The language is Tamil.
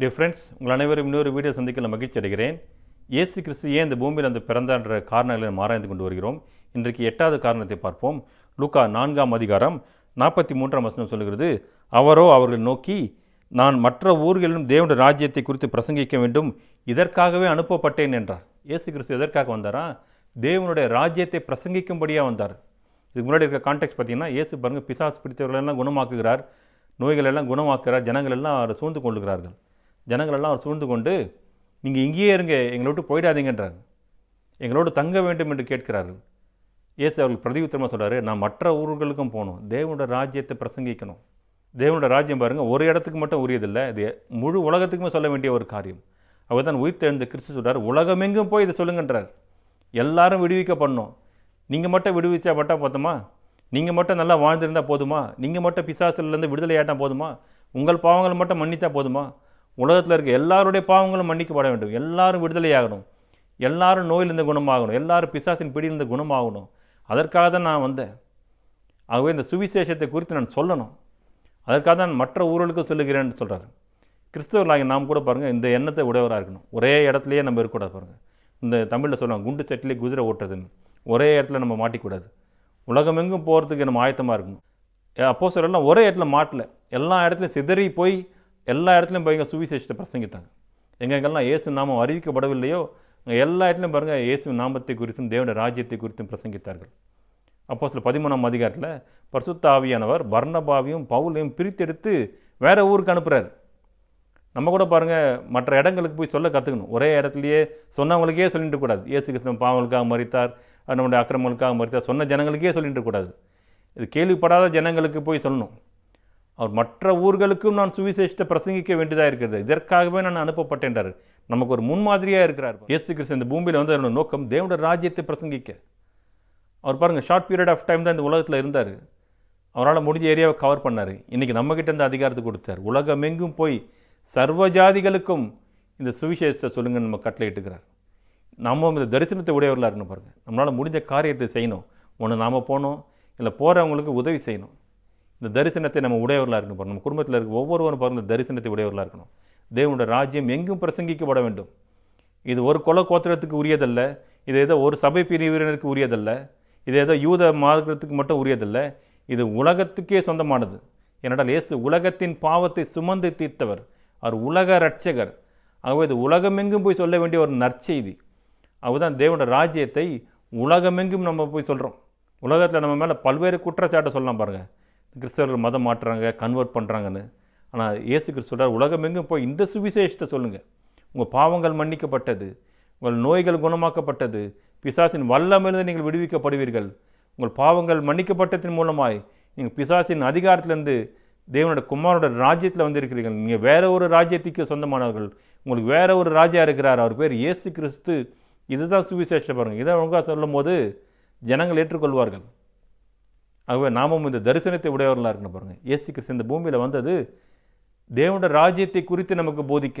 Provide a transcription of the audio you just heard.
டியர் ஃப்ரெண்ட்ஸ் உங்கள் அனைவரும் இன்னொரு வீடியோ சந்திக்கல மகிழ்ச்சி அடைகிறேன். இயேசு கிறிஸ்து ஏன் இந்த பூமியில் அந்த பிறந்தான்ற காரணங்களை ஆராய்ந்து கொண்டு வருகிறோம்? இன்றைக்கு எட்டாவது காரணத்தை பார்ப்போம். லூக்கா நான்காம் அதிகாரம் நாற்பத்தி மூன்றாம் வசனம் சொல்கிறது அவரோ அவர்களை நோக்கி நான் மற்ற ஊர்களிலும் தேவனுடைய ராஜ்யத்தை குறித்து பிரசங்கிக்க வேண்டும் இதற்காகவே அனுப்பப்பட்டேன் என்றார். இயேசு கிறிஸ்து எதற்காக வந்தாரா? தேவனுடைய ராஜ்யத்தை பிரசங்கிக்கும்படியாக வந்தார். இதுக்கு முன்னாடி இருக்க கான்டெக்ட் பார்த்தீங்கன்னா இயேசு பாருங்க பிசாஸ் பிடித்தவர்களெல்லாம் குணமாக்குகிறார் நோய்களெல்லாம் குணமாக்குகிறார் ஜனங்களெல்லாம் அவரை சூழ்ந்து கொள்ளுகிறார்கள். ஜனங்களெல்லாம் அவர் சூழ்ந்து கொண்டு நீங்கள் இங்கேயே இருங்க எங்களை விட்டு போயிடாதீங்கன்றாங்க. எங்களோடு தங்க வேண்டும் என்று கேட்கிறார்கள். இயேசு அவர்கள் பிரதியுத்தரமாக சொல்கிறார் நான் மற்ற ஊர்களுக்கும் போகணும். தேவனோட ராஜ்யத்தை பிரசங்கிக்கணும். தேவனோட ராஜ்யம் பாருங்கள் ஒரு இடத்துக்கு மட்டும் உரியதில்லை இது முழு உலகத்துக்குமே சொல்ல வேண்டிய ஒரு காரியம். அவர் தான் உயிர் தெழுந்த கிறிஸ்து சொல்கிறார் உலகமெங்கும் போய் இதை சொல்லுங்கன்றார். எல்லாரும் விடுவிக்க பண்ணோம் நீங்கள் மட்டும் விடுவிச்சா மட்டும் போதுமா? நீங்கள் மட்டும் நல்லா வாழ்ந்திருந்தால் போதுமா? நீங்கள் மட்டும் பிசாசுலேருந்து விடுதலை ஆட்டால் போதுமா? உங்கள் பாவங்களை மட்டும் மன்னித்தா போதுமா? உலகத்தில் இருக்க எல்லாருடைய பாவங்களும் மன்னிக்கப்பட வேண்டும். எல்லாரும் விடுதலையாகணும். எல்லாரும் நோயிலிருந்து குணமாகணும். எல்லாரும் பிசாசின் பிடியிலிருந்து குணமாகணும். அதற்காக தான் நான் வந்தேன். ஆகவே இந்த சுவிசேஷத்தை குறித்து நான் சொல்லணும். அதற்காக தான் மற்ற ஊர்களுக்கு சொல்லுகிறேன்னு சொல்கிறார் கிறிஸ்தவர்களாக நாம் கூட பாருங்கள் இந்த எண்ணத்தை உடையவராக இருக்கணும். ஒரே இடத்துலையே நம்ம இருக்கக்கூடாது பாருங்கள் இந்த தமிழில் சொல்லுவாங்க குண்டு செட்டிலே குதிரை ஓட்டுறதுன்னு. ஒரே இடத்துல நம்ம மாட்டிக்கூடாது. உலகமெங்கும் போகிறதுக்கு நம்ம ஆயத்தமாக இருக்கணும். அப்போ சொல்லலாம் ஒரே இடத்துல மாட்டல. எல்லா இடத்துலையும் சிதறி போய் எல்லா இடத்துலையும் போய் இங்கே சுவிசேஷத்தை பிரசங்கித்தாங்க. எங்கெங்கெல்லாம் இயேசு நாமம் அறிவிக்கப்படவில்லையோ? அங்கே எல்லா இடத்துலையும் பாருங்கள் இயேசு நாமத்தை குறித்தும் தேவனுடைய ராஜ்யத்தை குறித்தும் பிரசங்கித்தார்கள். அப்போ சில பதிமூணாம் அதிகாரத்தில் பரிசுத்த ஆவியானவர் பர்ணபாவையும் பவுலையும் பிரித்தெடுத்து வேறு ஊருக்கு அனுப்புகிறார் நம்ம கூட பாருங்கள் மற்ற இடங்களுக்கு போய் சொல்ல கற்றுக்கணும் ஒரே இடத்துலையே சொன்னவங்களுக்கே சொல்லிட்டு கூடாது. இயேசு கிருஷ்ணன் பாவங்களுக்காக மறித்தார் நம்முடைய அக்கிரமங்களுக்காக மறித்தார் சொன்ன ஜனங்களுக்கே சொல்லிட்டு கூடாது. இது கேள்விப்படாத ஜனங்களுக்கு போய் சொல்லணும். அவர் மற்ற ஊர்களுக்கும் நான் சுவிசேஷத்தை பிரசங்கிக்க வேண்டியதாக இருக்கிறது. இதற்காகவே நான் அனுப்பப்பட்டேன்றார். நமக்கு ஒரு முன்மாதிரியாக இருக்கிறார் இயேசு கிறிஸ்து இந்த பூமியில் வந்து அவரோட நோக்கம் தேவனோட ராஜ்யத்தை பிரசங்கிக்க. அவர் பாருங்கள் ஷார்ட் பீரியட் ஆஃப் டைம் தான் இந்த உலகத்தில் இருந்தார். அவரால் முடிஞ்ச ஏரியாவை கவர் பண்ணார். இன்றைக்கி நம்மக்கிட்ட இந்த அதிகாரத்தை கொடுத்தார். உலகமெங்கும் போய் சர்வ ஜாதிகளுக்கும் இந்த சுவிசேஷத்தை சொல்லுங்க நம்ம கட்டளையிட்டுக்கிறார் நம்ம இந்த தரிசனத்தை உடையவர்களாக இருக்கணும் பாருங்கள் நம்மளால் முடிஞ்ச காரியத்தை செய்யணும். ஒன்று நாம் போகணும் இல்லை போகிறவங்களுக்கு உதவி செய்யணும். இந்த தரிசனத்தை நம்ம உடையவர்களாக இருக்கணும் நம்ம குடும்பத்தில் இருக்க ஒவ்வொருவரும் பாருங்க இந்த தரிசனத்தை உடையவர்களாக இருக்கணும். தேவனுடைய ராஜ்யம் எங்கும் பிரசங்கிக்கப்பட வேண்டும். இது ஒரு குல கோத்திரத்துக்கு உரியதல்ல. இது ஏதோ ஒரு சபை பிரிவினருக்கு உரியதல்ல. இது ஏதோ யூத மார்க்கத்துக்கு மட்டும் உரியதல்ல. இது உலகத்துக்கே சொந்தமானது. ஏனென்றால் இயேசு உலகத்தின் பாவத்தை சுமந்து தீர்த்தவர். அவர் உலக ரட்சகர் ஆகவே இது உலகமெங்கும் போய் சொல்ல வேண்டிய ஒரு நற்செய்தி. அதுதான் தேவனோட ராஜ்யத்தை உலகமெங்கும் நம்ம போய் சொல்கிறோம் உலகத்தில் நம்ம மேலே பல்வேறு குற்றச்சாட்டை சொல்லலாம் பாருங்கள் கிறிஸ்தவர்கள் மதம் மாற்றுறாங்க கன்வெர்ட் பண்ணுறாங்கன்னு ஆனால் இயேசு கிறிஸ்துவார் உலகமெங்கும் போய் இந்த சுவிசேஷத்தை சொல்லுங்கள் உங்கள் பாவங்கள் மன்னிக்கப்பட்டது உங்கள் நோய்கள் குணமாக்கப்பட்டது பிசாசின் வல்லமிருந்து நீங்கள் விடுவிக்கப்படுவீர்கள். உங்கள் பாவங்கள் மன்னிக்கப்பட்டதன் மூலமாய் நீங்கள் பிசாசின் அதிகாரத்திலேருந்து தேவனோட குமாரோட ராஜ்யத்தில் வந்திருக்கிறீர்கள். நீங்கள் வேறு ஒரு ராஜ்யத்துக்கு சொந்தமானவர்கள். உங்களுக்கு வேறு ஒரு ராஜா இருக்கிறார். அவர் பேர் இயேசு கிறிஸ்து. இதுதான் சுவிசேஷம் பாருங்கள் இதை ஒழுங்காக சொல்லும் போது ஜனங்கள் ஏற்றுக்கொள்வார்கள். ஆகவே நாமும் இந்த தரிசனத்தை உடையவர்களாக இருக்கணும் பாருங்கள் இயேசு கிறிஸ்து இந்த பூமியில் வந்தது தேவனோட ராஜ்யத்தை குறித்து நமக்கு போதிக்க.